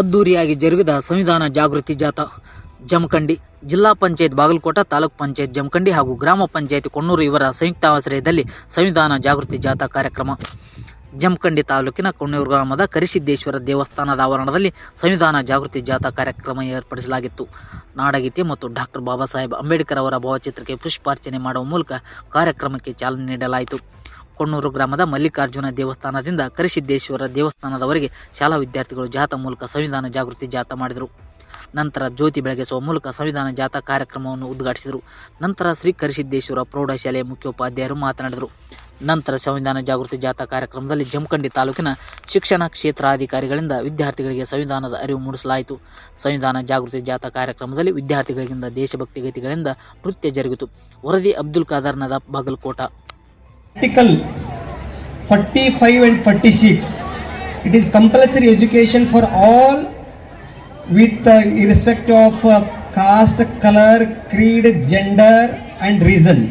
ಅದ್ದೂರಿಯಾಗಿ ಜರುಗಿದ ಸಂವಿಧಾನ ಜಾಗೃತಿ ಜಾಥಾ. ಜಮಖಂಡಿ ಜಿಲ್ಲಾ ಪಂಚಾಯತ್ ಬಾಗಲಕೋಟ ತಾಲೂಕ್ ಪಂಚಾಯತ್ ಜಮಖಂಡಿ ಹಾಗೂ ಗ್ರಾಮ ಪಂಚಾಯತ್ ಕೊಣ್ಣೂರು ಇವರ ಸಂಯುಕ್ತ ಆಶ್ರಯದಲ್ಲಿ ಸಂವಿಧಾನ ಜಾಗೃತಿ ಜಾಥಾ ಕಾರ್ಯಕ್ರಮ. ಜಮಖಂಡಿ ತಾಲೂಕಿನ ಕೊಣ್ಣೂರು ಗ್ರಾಮದ ಕರಿಸಿದ್ದೇಶ್ವರ ದೇವಸ್ಥಾನದ ಆವರಣದಲ್ಲಿ ಸಂವಿಧಾನ ಜಾಗೃತಿ ಜಾಥಾ ಕಾರ್ಯಕ್ರಮ ಏರ್ಪಡಿಸಲಾಗಿತ್ತು. ನಾಡಗೀತೆ ಮತ್ತು ಡಾಕ್ಟರ್ ಬಾಬಾ ಸಾಹೇಬ್ ಅಂಬೇಡ್ಕರ್ ಅವರ ಭಾವಚಿತ್ರಕ್ಕೆ ಪುಷ್ಪಾರ್ಚನೆ ಮಾಡುವ ಮೂಲಕ ಕಾರ್ಯಕ್ರಮಕ್ಕೆ ಚಾಲನೆ ನೀಡಲಾಯಿತು. ಕೊಣ್ಣೂರು ಗ್ರಾಮದ ಮಲ್ಲಿಕಾರ್ಜುನ ದೇವಸ್ಥಾನದಿಂದ ಕರಿಸಿದ್ದೇಶ್ವರ ದೇವಸ್ಥಾನದವರೆಗೆ ಶಾಲಾ ವಿದ್ಯಾರ್ಥಿಗಳು ಜಾಥಾ ಮೂಲಕ ಸಂವಿಧಾನ ಜಾಗೃತಿ ಜಾಥಾ ಮಾಡಿದರು. ನಂತರ ಜ್ಯೋತಿ ಬೆಳಗಿಸುವ ಮೂಲಕ ಸಂವಿಧಾನ ಜಾಥಾ ಕಾರ್ಯಕ್ರಮವನ್ನು ಉದ್ಘಾಟಿಸಿದರು. ನಂತರ ಶ್ರೀ ಕರಿಸಿದ್ದೇಶ್ವರ ಪ್ರೌಢಶಾಲೆಯ ಮುಖ್ಯೋಪಾಧ್ಯಾಯರು ಮಾತನಾಡಿದರು. ನಂತರ ಸಂವಿಧಾನ ಜಾಗೃತಿ ಜಾಥಾ ಕಾರ್ಯಕ್ರಮದಲ್ಲಿ ಜಮಖಂಡಿ ತಾಲೂಕಿನ ಶಿಕ್ಷಣ ಕ್ಷೇತ್ರಾಧಿಕಾರಿಗಳಿಂದ ವಿದ್ಯಾರ್ಥಿಗಳಿಗೆ ಸಂವಿಧಾನದ ಅರಿವು ಮೂಡಿಸಲಾಯಿತು. ಸಂವಿಧಾನ ಜಾಗೃತಿ ಜಾಥಾ ಕಾರ್ಯಕ್ರಮದಲ್ಲಿ ವಿದ್ಯಾರ್ಥಿಗಳಿಂದ ದೇಶಭಕ್ತಿ ಗೀತೆಗಳಿಂದ ನೃತ್ಯ ಜರುಗಿತು. ವರದಿ Abdul Khader Bagalkot. Article forty five and forty six it is compulsory education for all with irrespect of caste colour creed gender and reason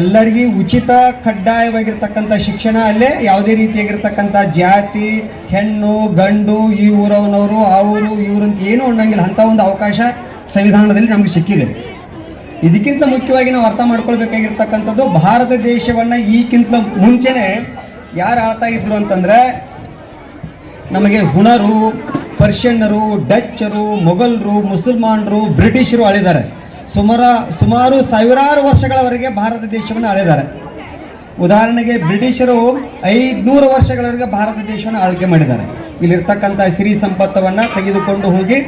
ಎಲ್ಲರಿಗೂ ಉಚಿತ ಕಡ್ಡಾಯವಾಗಿರ್ತಕ್ಕಂಥ ಶಿಕ್ಷಣ ಅಲ್ಲೇ ಯಾವುದೇ ರೀತಿಯಾಗಿರ್ತಕ್ಕಂಥ ಜಾತಿ, ಹೆಣ್ಣು, ಗಂಡು, ಈ ಊರವನವರು ಅವರು ಇವರು ಅಂತ ಏನೂ ಅನ್ನಂಗಿಲ್ಲ. ಅಂತ ಒಂದು ಅವಕಾಶ ಸಂವಿಧಾನದಲ್ಲಿ ನಮಗೆ ಸಿಕ್ಕಿದೆ. ಇದಕ್ಕಿಂತ ಮುಖ್ಯವಾಗಿ ನಾವು ಅರ್ಥ ಮಾಡ್ಕೊಳ್ಬೇಕಾಗಿರ್ತಕ್ಕಂಥದ್ದು ಭಾರತ ದೇಶವನ್ನ ಈಗಿಂತ ಮುಂಚೆನೆ ಯಾರು ಆಳ್ತಾ ಇದ್ರು ಅಂತಂದ್ರೆ ನಮಗೆ ಹುಣರು, ಪರ್ಷಿಯನ್ನರು, ಡಚ್ಚರು, ಮೊಘಲರು, ಮುಸಲ್ಮಾನರು, ಬ್ರಿಟಿಷರು ಆಳಿದ್ದಾರೆ. ಸುಮಾರು ಸುಮಾರು ಸಾವಿರಾರು ವರ್ಷಗಳವರೆಗೆ ಭಾರತ ದೇಶವನ್ನು ಆಳಿದ್ದಾರೆ. ಉದಾಹರಣೆಗೆ ಬ್ರಿಟಿಷರು ಐದುನೂರು ವರ್ಷಗಳವರೆಗೆ ಭಾರತ ದೇಶವನ್ನು ಆಳ್ಕೆ ಮಾಡಿದ್ದಾರೆ. ಇಲ್ಲಿರ್ತಕ್ಕಂಥ ಸಿರಿ ಸಂಪತ್ತವನ್ನು ತೆಗೆದುಕೊಂಡು ಹೋಗಿ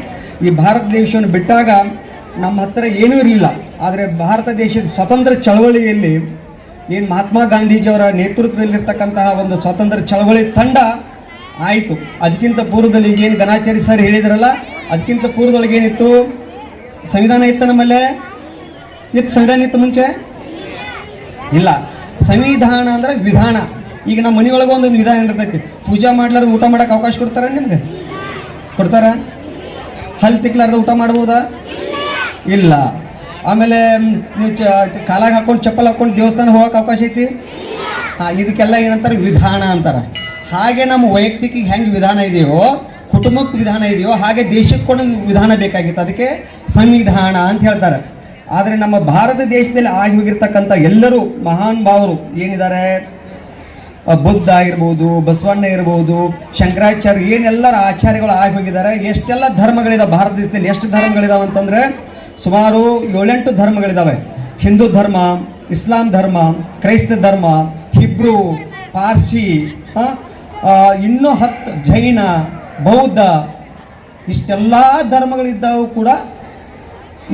ಈ ಭಾರತ ದೇಶವನ್ನು ಬಿಟ್ಟಾಗ ನಮ್ಮ ಹತ್ರ ಏನೂ ಇರಲಿಲ್ಲ. ಆದರೆ ಭಾರತ ದೇಶದ ಸ್ವತಂತ್ರ ಚಳವಳಿಯಲ್ಲಿ ಏನು ಮಹಾತ್ಮ ಗಾಂಧೀಜಿಯವರ ನೇತೃತ್ವದಲ್ಲಿರ್ತಕ್ಕಂತಹ ಒಂದು ಸ್ವತಂತ್ರ ಚಳವಳಿ ತಂಡ ಆಯಿತು. ಅದಕ್ಕಿಂತ ಪೂರ್ವದಲ್ಲಿ ಈಗೇನು ಗಣಾಚಾರಿ ಸರ್ ಹೇಳಿದ್ರಲ್ಲ, ಅದಕ್ಕಿಂತ ಪೂರ್ವದೊಳಗೆ ಏನಿತ್ತು? ಸಂವಿಧಾನ ಇತ್ತು ನಮ್ಮಲ್ಲೇ? ಇತ್ತು ಸಂವಿಧಾನ ಇತ್ತು ಮುಂಚೆ? ಇಲ್ಲ. ಸಂವಿಧಾನ ಅಂದ್ರೆ ವಿಧಾನ. ಈಗ ನಮ್ಮ ಮನೆಯೊಳಗೆ ಒಂದೊಂದು ವಿಧಾನ ಇರ್ತೈತಿ. ಪೂಜೆ ಮಾಡ್ಲಾರ್ದು ಊಟ ಮಾಡಕ್ಕೆ ಅವಕಾಶ ಕೊಡ್ತಾರ ನಿಮ್ಗೆ? ಕೊಡ್ತಾರ? ಹಲ್ ತಿಕ್ಲಾರ್ದು ಊಟ ಮಾಡ್ಬೋದಾ? ಇಲ್ಲ. ಆಮೇಲೆ ನೀವು ಚ, ಕಾಲಾಗ ಹಾಕೊಂಡು, ಚಪ್ಪಲ್ ಹಾಕೊಂಡು ದೇವಸ್ಥಾನ ಹೋಗಕ್ಕೆ ಅವಕಾಶ ಐತಿ ಹಾಂ, ಇದಕ್ಕೆಲ್ಲ ಏನಂತಾರೆ ವಿಧಾನ ಅಂತಾರೆ. ಹಾಗೆ ನಮ್ಮ ವೈಯಕ್ತಿಕ ಹೆಂಗೆ ವಿಧಾನ ಇದೆಯೋ ಕುಟುಂಬಕ್ಕೆ ವಿಧಾನ ಇದೆಯೋ, ಹಾಗೆ ದೇಶಕ್ಕೆ ಕೂಡ ವಿಧಾನ ಬೇಕಾಗಿತ್ತು. ಅದಕ್ಕೆ ಸಂವಿಧಾನ ಅಂತ ಹೇಳ್ತಾರೆ. ಆದರೆ ನಮ್ಮ ಭಾರತ ದೇಶದಲ್ಲಿ ಆಗಿ ಹೋಗಿರ್ತಕ್ಕಂಥ ಎಲ್ಲರೂ ಮಹಾನ್ ಭಾವರು ಏನಿದ್ದಾರೆ? ಬುದ್ಧ ಆಗಿರ್ಬೋದು, ಬಸವಣ್ಣ ಇರ್ಬೋದು, ಶಂಕರಾಚಾರ್ಯ, ಏನೆಲ್ಲರ ಆಚಾರ್ಯಗಳು ಆಗಿ ಹೋಗಿದ್ದಾರೆ. ಎಷ್ಟೆಲ್ಲ ಧರ್ಮಗಳಿದಾವೆ ಭಾರತ ದೇಶದಲ್ಲಿ, ಎಷ್ಟು ಧರ್ಮಗಳಿದಾವೆ ಅಂತಂದ್ರೆ ಸುಮಾರು ಏಳೆಂಟು ಧರ್ಮಗಳಿದ್ದಾವೆ ಹಿಂದೂ ಧರ್ಮ, ಇಸ್ಲಾಂ ಧರ್ಮ, ಕ್ರೈಸ್ತ ಧರ್ಮ, ಹಿಬ್ರೂ, ಪಾರ್ಸಿ ಇನ್ನೂ ಹತ್ತು ಜೈನ, ಬೌದ್ಧ, ಇಷ್ಟೆಲ್ಲ ಧರ್ಮಗಳಿದ್ದವು ಕೂಡ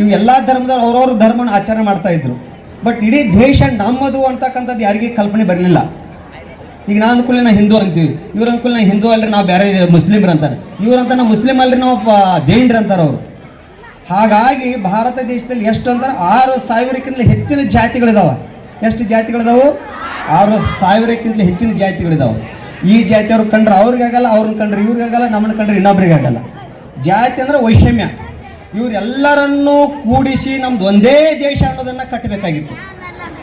ಇವು ಎಲ್ಲ ಧರ್ಮದವ್ರು ಅವ್ರವ್ರ ಧರ್ಮನ ಆಚರಣೆ ಮಾಡ್ತಾ ಇದ್ರು. ಬಟ್ ಇಡೀ ದೇಶ ನಮ್ಮದು ಅಂತಕ್ಕಂಥದ್ದು ಯಾರಿಗೆ ಕಲ್ಪನೆ ಬರಲಿಲ್ಲ. ಈಗ ನಾ ಅನ್ಕೂಲ ನಾ ಹಿಂದೂ ಅಂತೀವಿ. ಇವ್ರ ಅನ್ಕೂಲ ನಾ ಹಿಂದೂ ಅಲ್ರಿ, ನಾವು ಬೇರೆ ಮುಸ್ಲಿಮ್ರು ಅಂತಾರೆ. ಇವ್ರಂತ ನಾವು ಮುಸ್ಲಿಂ ಅಲ್ರಿ, ನಾವು ಜೈನ್ರು ಅಂತಾರೆ ಅವರು. ಹಾಗಾಗಿ ಭಾರತ ದೇಶದಲ್ಲಿ ಎಷ್ಟು ಅಂದ್ರೆ ಆರು ಸಾವಿರಕ್ಕಿಂತ ಹೆಚ್ಚಿನ ಜಾತಿಗಳಿದಾವೆ. ಎಷ್ಟು ಜಾತಿಗಳಿದಾವು? ಆರು ಸಾವಿರಕ್ಕಿಂತ ಹೆಚ್ಚಿನ ಜಾತಿಗಳಿದಾವೆ. ಈ ಜಾತಿಯವ್ರು ಕಂಡ್ರೆ ಅವ್ರಿಗಾಗಲ್ಲ, ಅವ್ರನ್ನ ಕಂಡ್ರೆ ಇವ್ರಿಗಾಗಲ್ಲ, ನಮ್ಮನ್ನ ಕಂಡ್ರೆ ಇನ್ನೊಬ್ರಿಗಾಗಲ್ಲ. ಜಾತಿ ಅಂದ್ರೆ ವೈಷಮ್ಯ. ಇವರೆಲ್ಲರನ್ನೂ ಕೂಡಿಸಿ ನಮ್ದು ಒಂದೇ ದೇಶ ಅನ್ನೋದನ್ನ ಕಟ್ಟಬೇಕಾಗಿತ್ತು.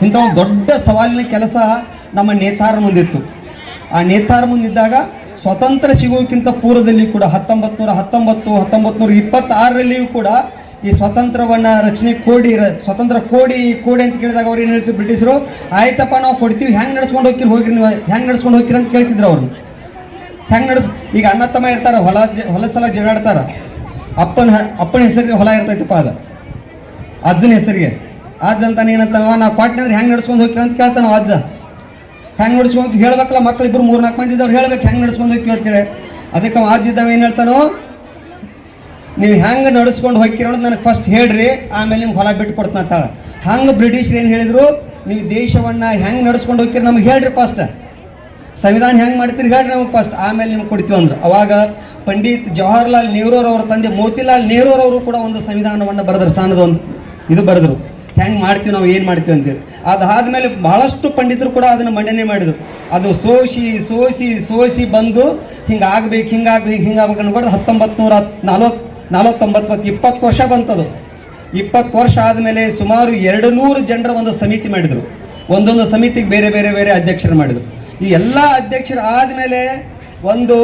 ಇಂಥ ಒಂದು ದೊಡ್ಡ ಸವಾಲಿನ ಕೆಲಸ ನಮ್ಮ ನೇತಾರ ಮುಂದಿತ್ತು. ಆ ನೇತಾರ ಮುಂದಿದ್ದಾಗ ಸ್ವತಂತ್ರ ಸಿಗೋಕ್ಕಿಂತ ಪೂರ್ವದಲ್ಲಿ ಕೂಡ ಹತ್ತೊಂಬತ್ತು ನೂರ ಹತ್ತೊಂಬತ್ತು ಹತ್ತೊಂಬತ್ತು ನೂರ ಇಪ್ಪತ್ತಾರರಲ್ಲಿಯೂ ಕೂಡ ಈ ಸ್ವತಂತ್ರವನ್ನ ರಚನೆ ಕೋಡಿ ಸ್ವತಂತ್ರ ಕೋಡಿ ಕೋಡಿ ಅಂತ ಕೇಳಿದಾಗ ಅವ್ರು ಏನು ಹೇಳ್ತೀವಿ ಬ್ರಿಟಿಷರು? ಆಯ್ತಪ್ಪ, ನಾವು ಕೊಡ್ತೀವಿ ಹೆಂಗೆ ನಡ್ಸ್ಕೊಂಡು ಹೋಗಿರಿ ಹೋಗಿರಿ ನೀವು ಹೆಂಗೆ ನಡ್ಸ್ಕೊಂಡು ಹೋಗಿರಿ ಅಂತ ಕೇಳ್ತಿದ್ರು ಅವ್ರು. ಹೆಂಗೆ ನಡ್ಸ್ ಈಗ ಅಣ್ಣ ತಮ್ಮ ಇರ್ತಾರ, ಹೊಲ ಜ- ಹೊಲ ಸಲ ಜಗಾಡ್ತಾರ ಅಪ್ಪನ ಅಪ್ಪನ ಹೆಸರಿಗೆ ಹೊಲ ಇರ್ತೈತಪ್ಪ ಅದು. ಅಜ್ಜನ ಹೆಸರಿಗೆ. ಅಜ್ಜ ಅಂತಾನೆ ಏನಂತಾನವ ನಾವು ಕೊಟ್ಟೆ ಅಂದ್ರೆ ಹೆಂಗೆ ನಡ್ಸ್ಕೊಂಡು ಹೋಗಿರಿ ಅಂತ ಕೇಳ್ತಾನ ಅಜ್ಜ. ಹೆಂಗೆ ನಡ್ಸ್ಕೊಂತ ಹೇಳ್ಬೇಕಲ್ಲ ಮಕ್ಳು ಇಬ್ರು ಮೂರು ನಾಲ್ಕು ಮಂದಿ ಇದ್ದವ್ರು ಹೇಳ್ಬೇಕು, ಹೆಂಗೆ ನಡ್ಸ್ಕೊಂಡು ಹೋಗಿ ಅಂತೇಳಿ. ಅದಕ್ಕೆ ಆಜಿದ್ದವ ಏನು ಹೇಳ್ತಾನೋ, ನೀವು ಹೆಂಗೆ ನಡ್ಸ್ಕೊಂಡು ಹೋಗ್ತೀರ ನನಗೆ ಫಸ್ಟ್ ಹೇಳ್ರಿ, ಆಮೇಲೆ ನಿಮ್ಗೆ ಹೊಲ ಬಿಟ್ಟು ಕೊಡ್ತಾನ ಅಂತಾಳೆ ಹಂಗೆ ಬ್ರಿಟಿಷರು ಏನು ಹೇಳಿದ್ರು, ನೀವು ದೇಶವನ್ನ ಹೆಂಗೆ ನಡ್ಸ್ಕೊಂಡು ಹೋಗ್ತೀರಿ ನಮ್ಗೆ ಹೇಳ್ರಿ ಫಸ್ಟ್ ಸಂವಿಧಾನ ಹೆಂಗೆ ಮಾಡ್ತೀರಿ ಹೇಳ್ರಿ ನಮಗೆ ಫಸ್ಟ್ ಆಮೇಲೆ ನಿಮ್ಗೆ ಕೊಡ್ತೀವಿ ಅಂದ್ರು. ಅವಾಗ ಪಂಡಿತ್ ಜವಾಹರ್ಲಾಲ್ ನೆಹರೂರವ್ರ ತಂದೆ ಮೋತಿಲಾಲ್ ನೆಹರೂರವರು ಕೂಡ ಒಂದು ಸಂವಿಧಾನವನ್ನು ಬರೆದ್ರು ಸಣ್ಣದ ಒಂದು ಇದು ಬರೆದ್ರು. ಹೆಂಗೆ ಮಾಡ್ತೀವಿ ನಾವು, ಏನು ಮಾಡ್ತೀವಿ ಅಂತೇಳಿ. ಅದಾದ್ಮೇಲೆ ಬಹಳಷ್ಟು ಪಂಡಿತರು ಕೂಡ ಅದನ್ನು ಮಂಡನೆ ಮಾಡಿದ್ರು. ಅದು ಸೋಸಿ ಸೋಸಿ ಸೋಸಿ ಬಂದು ಹಿಂಗೆ ಆಗ್ಬೇಕು ಹಿಂಗಾಗ್ಬೇಕು ಹಿಂಗಾಗ್ಬೇಕು ಅನ್ಕೊಂಡು ಹತ್ತೊಂಬತ್ತು ನೂರ ನಲ್ವತ್ತು, ನಲವತ್ತೊಂಬತ್ತು ಮತ್ತು ಇಪ್ಪತ್ತು ವರ್ಷ ಬಂತದು. ಇಪ್ಪತ್ತು ವರ್ಷ ಆದಮೇಲೆ ಸುಮಾರು ಎರಡು ನೂರು ಜನರ ಒಂದು ಸಮಿತಿ ಮಾಡಿದರು. ಒಂದೊಂದು ಸಮಿತಿಗೆ ಬೇರೆ ಬೇರೆ ಬೇರೆ ಅಧ್ಯಕ್ಷರು ಮಾಡಿದರು. ಈ ಎಲ್ಲ ಅಧ್ಯಕ್ಷರು ಆದಮೇಲೆ ಒಂದು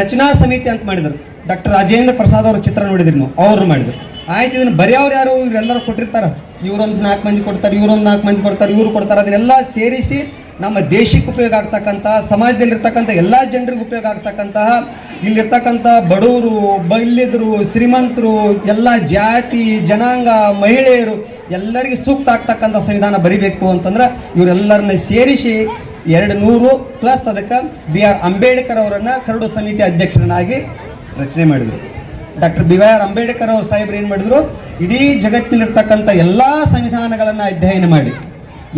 ರಚನಾ ಸಮಿತಿ ಅಂತ ಮಾಡಿದರು. ಡಾಕ್ಟರ್ ರಾಜೇಂದ್ರ ಪ್ರಸಾದ್ ಅವ್ರ ಚಿತ್ರ ನೋಡಿದ್ರು ನಾವು, ಅವರು ಮಾಡಿದ್ರು. ಆಯ್ತು, ಇದನ್ನ ಬರೆಯವ್ರು ಯಾರು? ಇವರೆಲ್ಲರೂ ಕೊಟ್ಟಿರ್ತಾರೆ. ಇವರೊಂದು ನಾಲ್ಕು ಮಂದಿ ಕೊಡ್ತಾರೆ, ಇವರೊಂದು ನಾಲ್ಕು ಮಂದಿ ಕೊಡ್ತಾರೆ, ಇವರು ಕೊಡ್ತಾರೆ. ಅದನ್ನೆಲ್ಲ ಸೇರಿಸಿ ನಮ್ಮ ದೇಶಕ್ಕೆ ಉಪಯೋಗ ಆಗ್ತಕ್ಕಂಥ, ಸಮಾಜದಲ್ಲಿರ್ತಕ್ಕಂಥ ಎಲ್ಲ ಜನರಿಗೆ ಉಪಯೋಗ ಆಗ್ತಕ್ಕಂತಹ, ಇಲ್ಲಿರ್ತಕ್ಕಂಥ ಬಡವರು, ಬಲ್ಲಿದ್ರು, ಶ್ರೀಮಂತರು, ಎಲ್ಲ ಜಾತಿ, ಜನಾಂಗ, ಮಹಿಳೆಯರು, ಎಲ್ಲರಿಗೆ ಸೂಕ್ತ ಆಗ್ತಕ್ಕಂಥ ಸಂವಿಧಾನ ಬರಿಬೇಕು ಅಂತಂದ್ರೆ ಇವರೆಲ್ಲರನ್ನ ಸೇರಿಸಿ ಎರಡು ನೂರು ಪ್ಲಸ್ ಅದಕ್ಕೆ ಬಿ ಆರ್ ಅಂಬೇಡ್ಕರ್ ಅವರನ್ನು ಕರಡು ಸಮಿತಿ ಅಧ್ಯಕ್ಷರನ್ನಾಗಿ ರಚನೆ ಮಾಡಿದರು. Doctor B Y R Ambedkar ಅವ್ರ ಸಾಹೇಬ್ರು ಏನು ಮಾಡಿದ್ರು? ಇಡೀ ಜಗತ್ತಿನಲ್ಲಿರ್ತಕ್ಕಂಥ ಎಲ್ಲ ಸಂವಿಧಾನಗಳನ್ನು ಅಧ್ಯಯನ ಮಾಡಿ.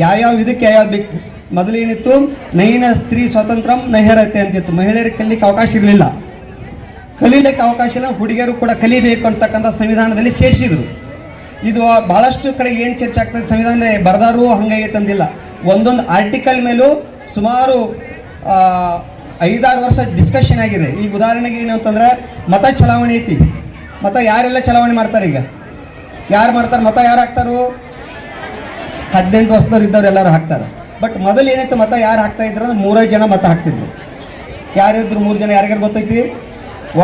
ಯಾವ್ಯಾವ ಇದಕ್ಕೆ ಯಾವ್ಯಾವ ಬೇಕು? ಮೊದಲೇನಿತ್ತು ನೈನ ಸ್ತ್ರೀ ಸ್ವಾತಂತ್ರ್ಯ ನೈಹರತೆ ಅಂತಿತ್ತು ಮಹಿಳೆಯರಿಗೆ ಕಲಿಕ್ಕೆ ಅವಕಾಶ ಇರಲಿಲ್ಲ. ಕಲೀಲಿಕ್ಕೆ ಅವಕಾಶ ಇಲ್ಲ. ಹುಡುಗಿಯರು ಕೂಡ ಕಲಿಬೇಕು ಅಂತಕ್ಕಂಥ ಸಂವಿಧಾನದಲ್ಲಿ ಸೇರಿಸಿದ್ರು. ಇದು ಬಹಳಷ್ಟು ಕಡೆ ಏನು ಚರ್ಚೆ ಆಗ್ತದೆ? ಸಂವಿಧಾನ ಬರದಾರು ಹಂಗಾಗಿ ತಂದಿಲ್ಲ ಒಂದೊಂದು ಆರ್ಟಿಕಲ್ ಮೇಲೂ ಸುಮಾರು ಐದಾರು ವರ್ಷ ಡಿಸ್ಕಷನ್ ಆಗಿದೆ. ಈಗ ಉದಾಹರಣೆಗೆ ಏನು ಅಂತಂದ್ರೆ, ಮತ ಚಲಾವಣೆ ಐತಿ. ಮತ ಯಾರೆಲ್ಲ ಚಲಾವಣೆ ಮಾಡ್ತಾರೆ ಈಗ? ಯಾರು ಮಾಡ್ತಾರೆ? ಮತ ಯಾರು ಹಾಕ್ತಾರು? ಹದಿನೆಂಟು ವರ್ಷದವ್ರು ಇದ್ದವ್ರು ಎಲ್ಲರೂ ಹಾಕ್ತಾರೆ. ಬಟ್ ಮೊದಲು ಏನಾಯ್ತು, ಮತ ಯಾರು ಹಾಕ್ತಾ ಇದ್ರು ಅಂದ್ರೆ ಮೂರೇ ಜನ ಮತ ಹಾಕ್ತಿದ್ರು. ಯಾರಿದ್ರು ಮೂರು ಜನ, ಯಾರಿಗಾರು ಗೊತ್ತೈತಿ?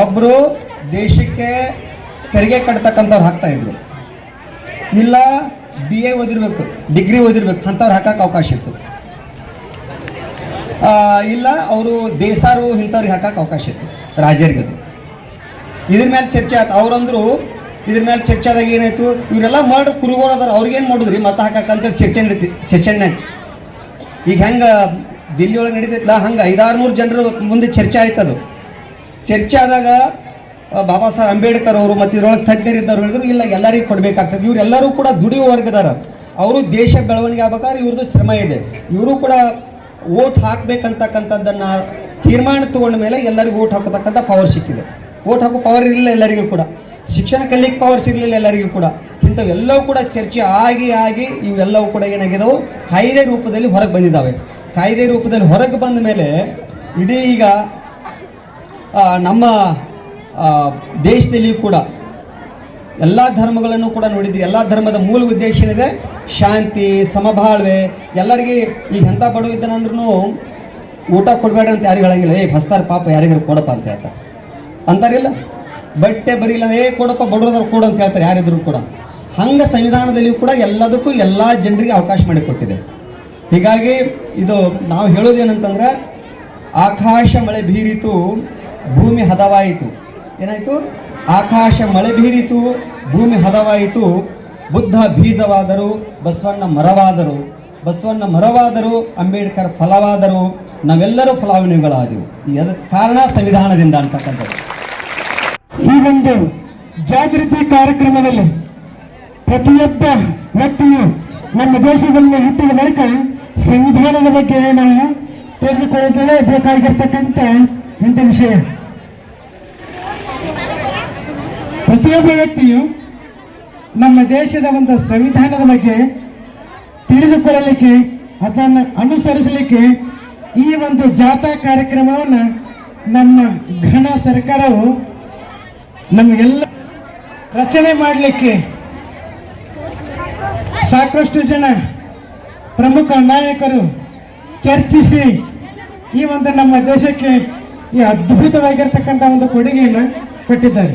ಒಬ್ಬರು ದೇಶಕ್ಕೆ ತೆರಿಗೆ ಕಟ್ತಕ್ಕಂಥವ್ರು ಹಾಕ್ತಾ ಇದ್ರು. ಇಲ್ಲ ಬಿ ಎ ಓದಿರ್ಬೇಕು ಡಿಗ್ರಿ ಓದಿರ್ಬೇಕು, ಅಂಥವ್ರು ಹಾಕಕ್ಕೆ ಅವಕಾಶ ಇತ್ತು. ಇಲ್ಲ, ಅವರು ದೇಸಾರು ಇಂಥವ್ರಿಗೆ ಹಾಕಕ್ಕೆ ಅವಕಾಶ ಇತ್ತು ರಾಜರಿಗೆ ಅದು ಇದ್ರ ಮೇಲೆ ಚರ್ಚೆ ಆಯ್ತು. ಅವ್ರಂದ್ರು, ಇದ್ರ ಮೇಲೆ ಚರ್ಚೆ ಆದಾಗ ಏನಾಯ್ತು, ಇವರೆಲ್ಲ ಮಾಡಿ ಕುರುಗೋರು ಅದಾರ ಅವ್ರಿಗೇನು ಮಾಡಿದ್ರಿ? ಮತ ಹಾಕಕ್ಕಂತೇಳಿ ಚರ್ಚೆ ನಡೀತಿ ಸೆಷನ್ನಾಗ ಈಗ ಹೆಂಗೆ ದಿಲ್ಲಿ ಒಳಗೆ ನಡೀತೈತಲ್ಲ ಹಂಗೆ ಐದಾರು ನೂರು ಜನರು ಮುಂದೆ ಚರ್ಚೆ ಆಯ್ತು ಅದು. ಚರ್ಚೆ ಆದಾಗ ಬಾಬಾ ಸಾಹೇಬ್ ಅಂಬೇಡ್ಕರ್ ಅವರು ಮತ್ತು ಇದ್ರೊಳಗೆ ತಜ್ಞರಿದ್ದವ್ರು ಹೇಳಿದ್ರು, ಇಲ್ಲ, ಎಲ್ಲರಿಗೂ ಕೊಡಬೇಕಾಗ್ತದೆ. ಇವರೆಲ್ಲರೂ ಕೂಡ ದುಡಿಯುವ ವರ್ಗದಾರ ಅವರು ದೇಶ ಬೆಳವಣಿಗೆ ಆಗ್ಬೇಕಾದ್ರೆ ಇವ್ರದ್ದು ಶ್ರಮ ಇದೆ. ಇವರು ಕೂಡ ಓಟ್ ಹಾಕ್ಬೇಕಂತಕ್ಕಂಥದ್ದನ್ನ ತೀರ್ಮಾನ ತಗೊಂಡ ಮೇಲೆ ಎಲ್ಲರಿಗೂ ಓಟ್ ಹಾಕತಕ್ಕಂಥ ಪವರ್ ಸಿಕ್ಕಿದೆ. ಓಟ್ ಹಾಕೋ ಪವರ್ ಇರಲಿಲ್ಲ ಎಲ್ಲರಿಗೂ ಕೂಡ. ಶಿಕ್ಷಣ ಕಲಿಕ್ಕೆ ಪವರ್ ಸಿಗಲಿಲ್ಲ ಎಲ್ಲರಿಗೂ ಕೂಡ. ಇಂಥವೆಲ್ಲವೂ ಕೂಡ ಚರ್ಚೆ ಆಗಿ ಆಗಿ ಇವೆಲ್ಲವೂ ಕೂಡ ಏನಾಗಿದವು? ಕಾಯ್ದೆ ರೂಪದಲ್ಲಿ ಹೊರಗೆ ಬಂದಿದ್ದಾವೆ ಕಾಯ್ದೆ ರೂಪದಲ್ಲಿ ಹೊರಗೆ ಬಂದ ಮೇಲೆ ಇಡೀ ಈಗ ನಮ್ಮ ದೇಶದಲ್ಲಿಯೂ ದೇಶದಲ್ಲಿ ಕೂಡ ಎಲ್ಲ ಧರ್ಮಗಳನ್ನು ಕೂಡ ನೋಡಿದ್ರಿ. ಎಲ್ಲ ಧರ್ಮದ ಮೂಲ ಉದ್ದೇಶ ಏನಿದೆ? ಶಾಂತಿ, ಸಮಬಾಳ್ವೆ, ಎಲ್ಲರಿಗೆ ಈಗ ಎಂಥ ಬಡವ ಇದ್ದಾನಂದ್ರೂ ಊಟ ಕೊಡಬೇಡ ಅಂತ ಯಾರಿಗೂ ಹೇಳಂಗಿಲ್ಲ. ಏ ಹಸ್ತಾರ ಪಾಪ, ಯಾರಿಗಾರು ಕೊಡಪ್ಪ ಅಂತ ಹೇಳ್ತಾರೆ. ಅಂತಾರಿಲ್ಲ? ಬಟ್ಟೆ ಬರೀಲ್ಲ ಏ, ಕೊಡಪ್ಪ ಬಡವ್ರದವ್ರು ಕೊಡು ಅಂತ ಹೇಳ್ತಾರೆ. ಯಾರಿದ್ರು ಕೂಡ. ಹಂಗೆ ಸಂವಿಧಾನದಲ್ಲಿಯೂ ಕೂಡ ಎಲ್ಲದಕ್ಕೂ ಎಲ್ಲ ಜನರಿಗೆ ಅವಕಾಶ ಮಾಡಿಕೊಟ್ಟಿದೆ ಹೀಗಾಗಿ ಇದು ನಾವು ಹೇಳೋದೇನಂತಂದ್ರೆ, ಆಕಾಶ ಮಳೆ ಬೀರಿತು, ಭೂಮಿ ಹದವಾಯಿತು. ಏನಾಯಿತು? ಆಕಾಶ ಮಳೆ ಬೀರಿತು, ಭೂಮಿ ಹದವಾಯಿತು ಬುದ್ಧ ಬೀಜವಾದರು, ಬಸವಣ್ಣ ಮರವಾದರು ಬಸವಣ್ಣ ಮರವಾದರು, ಅಂಬೇಡ್ಕರ್ ಫಲವಾದರು, ನಾವೆಲ್ಲರೂ ಫಲಾನುಭವಿಗಳಾದೆವು. ಇದರ ಕಾರಣ ಸಂವಿಧಾನದಿಂದ ಅಂತಕ್ಕಂಥದ್ದು. ಈ ಒಂದು ಜಾಗೃತಿ ಕಾರ್ಯಕ್ರಮದಲ್ಲಿ ಪ್ರತಿಯೊಬ್ಬ ವ್ಯಕ್ತಿಯು ನಮ್ಮ ದೇಶದಲ್ಲಿ ಹುಟ್ಟಿದ ಬಳಿಕ ಸಂವಿಧಾನದ ಬಗ್ಗೆ ನಾವು ತೆಗೆದುಕೊಳ್ಳದೇ ಬೇಕಾಗಿರ್ತಕ್ಕಂಥ ಒಂದು ವಿಷಯ. ಪ್ರತಿಯೊಬ್ಬ ವ್ಯಕ್ತಿಯು ನಮ್ಮ ದೇಶದ ಒಂದು ಸಂವಿಧಾನದ ಬಗ್ಗೆ ತಿಳಿದುಕೊಳ್ಳಲಿಕ್ಕೆ ಅದನ್ನು ಅನುಸರಿಸಲಿಕ್ಕೆ ಈ ಒಂದು ಜಾಥಾ ಕಾರ್ಯಕ್ರಮವನ್ನು ನಮ್ಮ ಘನ ಸರ್ಕಾರವು ನಮಗೆಲ್ಲ ರಚನೆ ಮಾಡಲಿಕ್ಕೆ ಸಾಕಷ್ಟು ಜನ ಪ್ರಮುಖ ನಾಯಕರು ಚರ್ಚಿಸಿ ಈ ಒಂದು ನಮ್ಮ ದೇಶಕ್ಕೆ ಈ ಅದ್ಭುತವಾಗಿರ್ತಕ್ಕಂಥ ಒಂದು ಕೊಡುಗೆಯನ್ನು ಕೊಟ್ಟಿದ್ದಾರೆ.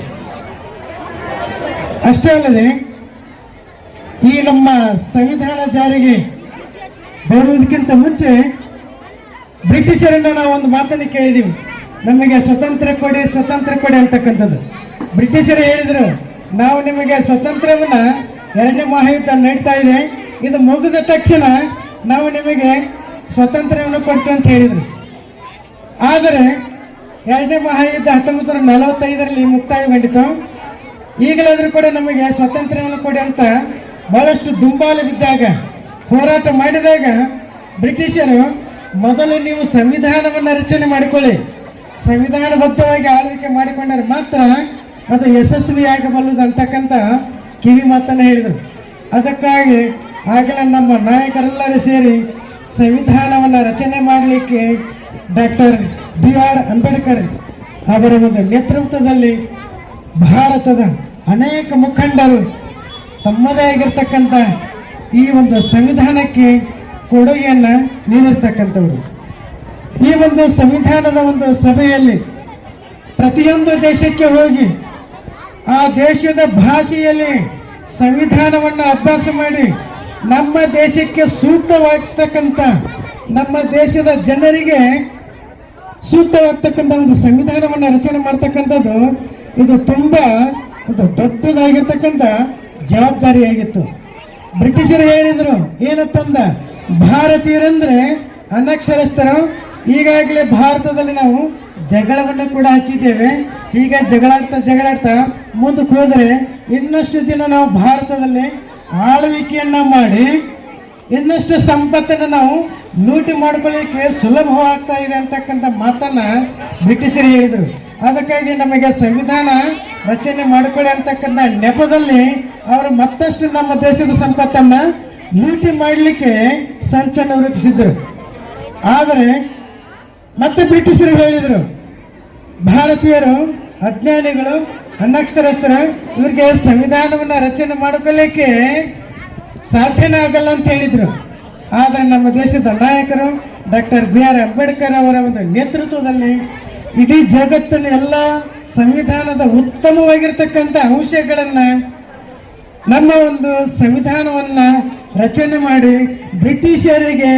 ಅಷ್ಟೇ ಅಲ್ಲದೆ ಈ ನಮ್ಮ ಸಂವಿಧಾನ ಜಾರಿಗೆ ಬರುವುದಕ್ಕಿಂತ ಮುಂಚೆ ಬ್ರಿಟಿಷರನ್ನ ನಾವು ಒಂದು ಮಾತನ್ನು ಕೇಳಿದೀವಿ ನಮಗೆ ಸ್ವತಂತ್ರ ಕೊಡಿ ಸ್ವತಂತ್ರ ಕೊಡಿ ಅಂತಕ್ಕಂಥದ್ದು. ಬ್ರಿಟಿಷರು ಹೇಳಿದರು, ನಾವು ನಿಮಗೆ ಸ್ವತಂತ್ರವನ್ನ ಎರಡನೇ ಮಹಾಯುದ್ಧ ನಡೀತಾ ಇದೆ. ಇದು ಮುಗಿದ ತಕ್ಷಣ ನಾವು ನಿಮಗೆ ಸ್ವತಂತ್ರವನ್ನು ಕೊಡ್ತೀವಿ ಅಂತ ಹೇಳಿದರು. ಆದರೆ ಎರಡನೇ ಮಹಾಯುದ್ಧ ಹತ್ತೊಂಬತ್ತು ನೂರ ನಲವತ್ತೈದರಲ್ಲಿ ಮುಕ್ತಾಯಗೊಂಡಿತು. ಈಗಲಾದರೂ ಕೂಡ ನಮಗೆ ಸ್ವಾತಂತ್ರ್ಯವನ್ನು ಕೊಡಿ ಅಂತ ಬಹಳಷ್ಟು ದುಂಬಾಲು ಬಿದ್ದಾಗ, ಹೋರಾಟ ಮಾಡಿದಾಗ ಬ್ರಿಟಿಷರು, ಮೊದಲು ನೀವು ಸಂವಿಧಾನವನ್ನು ರಚನೆ ಮಾಡಿಕೊಳ್ಳಿ. ಸಂವಿಧಾನಬದ್ಧವಾಗಿ ಆಳ್ವಿಕೆ ಮಾಡಿಕೊಂಡರೆ ಮಾತ್ರ ಅದು ಯಶಸ್ವಿಯಾಗಬಲ್ಲದು ಅಂತಕ್ಕಂಥ ಕಿವಿ ಮಾತನ್ನು ಹೇಳಿದರು. ಅದಕ್ಕಾಗಿ ಆಗಲೇ ನಮ್ಮ ನಾಯಕರೆಲ್ಲರೂ ಸೇರಿ ಸಂವಿಧಾನವನ್ನು ರಚನೆ ಮಾಡಲಿಕ್ಕೆ ಡಾಕ್ಟರ್ ಬಿ ಆರ್ ಅಂಬೇಡ್ಕರ್ ಅವರ ಒಂದು ನೇತೃತ್ವದಲ್ಲಿ ಭಾರತದ ಅನೇಕ ಮುಖಂಡರು ತಮ್ಮದೇ ಆಗಿರ್ತಕ್ಕಂಥ ಈ ಒಂದು ಸಂವಿಧಾನಕ್ಕೆ ಕೊಡುಗೆಯನ್ನು ನೀಡಿರ್ತಕ್ಕಂಥವ್ರು. ಈ ಒಂದು ಸಂವಿಧಾನದ ಒಂದು ಸಭೆಯಲ್ಲಿ ಪ್ರತಿಯೊಂದು ದೇಶಕ್ಕೆ ಹೋಗಿ ಆ ದೇಶದ ಭಾಷೆಯಲ್ಲಿ ಸಂವಿಧಾನವನ್ನು ಅಭ್ಯಾಸ ಮಾಡಿ ನಮ್ಮ ದೇಶಕ್ಕೆ ಸೂಕ್ತವಾಗ್ತಕ್ಕಂಥ, ನಮ್ಮ ದೇಶದ ಜನರಿಗೆ ಸೂಕ್ತವಾಗ್ತಕ್ಕಂಥ ಒಂದು ಸಂವಿಧಾನವನ್ನು ರಚನೆ ಮಾಡ್ತಕ್ಕಂಥದ್ದು ಇದು ತುಂಬ ಒಂದು ದೊಡ್ಡದಾಗಿರ್ತಕ್ಕಂಥ ಜವಾಬ್ದಾರಿಯಾಗಿತ್ತು. ಬ್ರಿಟಿಷರು ಹೇಳಿದ್ರು ಏನತ್ತಂದ ಭಾರತೀಯರಂದ್ರೆ ಅನಕ್ಷರಸ್ಥರು. ಈಗಾಗಲೇ ಭಾರತದಲ್ಲಿ ನಾವು ಜಗಳವನ್ನು ಕೂಡ ಹಚ್ಚಿದ್ದೇವೆ. ಈಗ ಜಗಳಾಡ್ತಾ ಜಗಳಾಡ್ತಾ ಮುಂದಕ್ಕೆ ಹೋದರೆ ಇನ್ನಷ್ಟು ದಿನ ನಾವು ಭಾರತದಲ್ಲಿ ಆಳ್ವಿಕೆಯನ್ನು ಮಾಡಿ, ಇನ್ನಷ್ಟು ಸಂಪತ್ತನ್ನು ನಾವು ಲೂಟಿ ಮಾಡ್ಕೊಳ್ಳಿಕ್ಕೆ ಸುಲಭವಾಗ್ತಾ ಇದೆ ಅಂತಕ್ಕಂಥ ಮಾತನ್ನ ಬ್ರಿಟಿಷರು ಹೇಳಿದರು. ಅದಕ್ಕಾಗಿ ನಮಗೆ ಸಂವಿಧಾನ ರಚನೆ ಮಾಡಿಕೊಳ್ಳಿ ಅಂತಕ್ಕಂಥ ನೆಪದಲ್ಲಿ ಅವರು ಮತ್ತಷ್ಟು ನಮ್ಮ ದೇಶದ ಸಂಪತ್ತನ್ನ ಲೂಟಿ ಮಾಡಲಿಕ್ಕೆ ಸಂಚನ್ನು ರೂಪಿಸಿದ್ರು ಆದರೆ ಮತ್ತೆ ಬ್ರಿಟಿಷರು ಹೇಳಿದರು, ಭಾರತೀಯರು, ಅಜ್ಞಾನಿಗಳು, ಅನಕ್ಷರಸ್ಥರು, ಇವರಿಗೆ ಸಂವಿಧಾನವನ್ನ ರಚನೆ ಮಾಡಿಕೊಳ್ಳಿಕ್ಕೆ ಸಾಧ್ಯನೇ ಆಗಲ್ಲ ಅಂತ ಹೇಳಿದರು. ಆದರೆ ನಮ್ಮ ದೇಶದ ನಾಯಕರು ಡಾಕ್ಟರ್ ಬಿ ಆರ್ ಅಂಬೇಡ್ಕರ್ ಅವರ ಒಂದು ನೇತೃತ್ವದಲ್ಲಿ ಇಡೀ ಜಗತ್ತಿನ ಎಲ್ಲ ಸಂವಿಧಾನದ ಉತ್ತಮವಾಗಿರ್ತಕ್ಕಂಥ ಅಂಶಗಳನ್ನ ನಮ್ಮ ಒಂದು ಸಂವಿಧಾನವನ್ನ ರಚನೆ ಮಾಡಿ ಬ್ರಿಟಿಷರಿಗೆ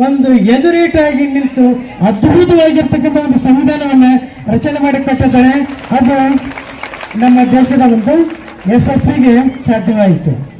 ಒಂದು ಎದುರೇಟಾಗಿ ನಿಂತು ಅದ್ಭುತವಾಗಿರ್ತಕ್ಕಂಥ ಒಂದು ಸಂವಿಧಾನವನ್ನ ರಚನೆ ಮಾಡಿಕೊಟ್ಟಿದ್ದಾರೆ. ಅದು ನಮ್ಮ ದೇಶದ ಒಂದು ಯಶಸ್ಸಿಗೆ ಸಾಧ್ಯವಾಯಿತು.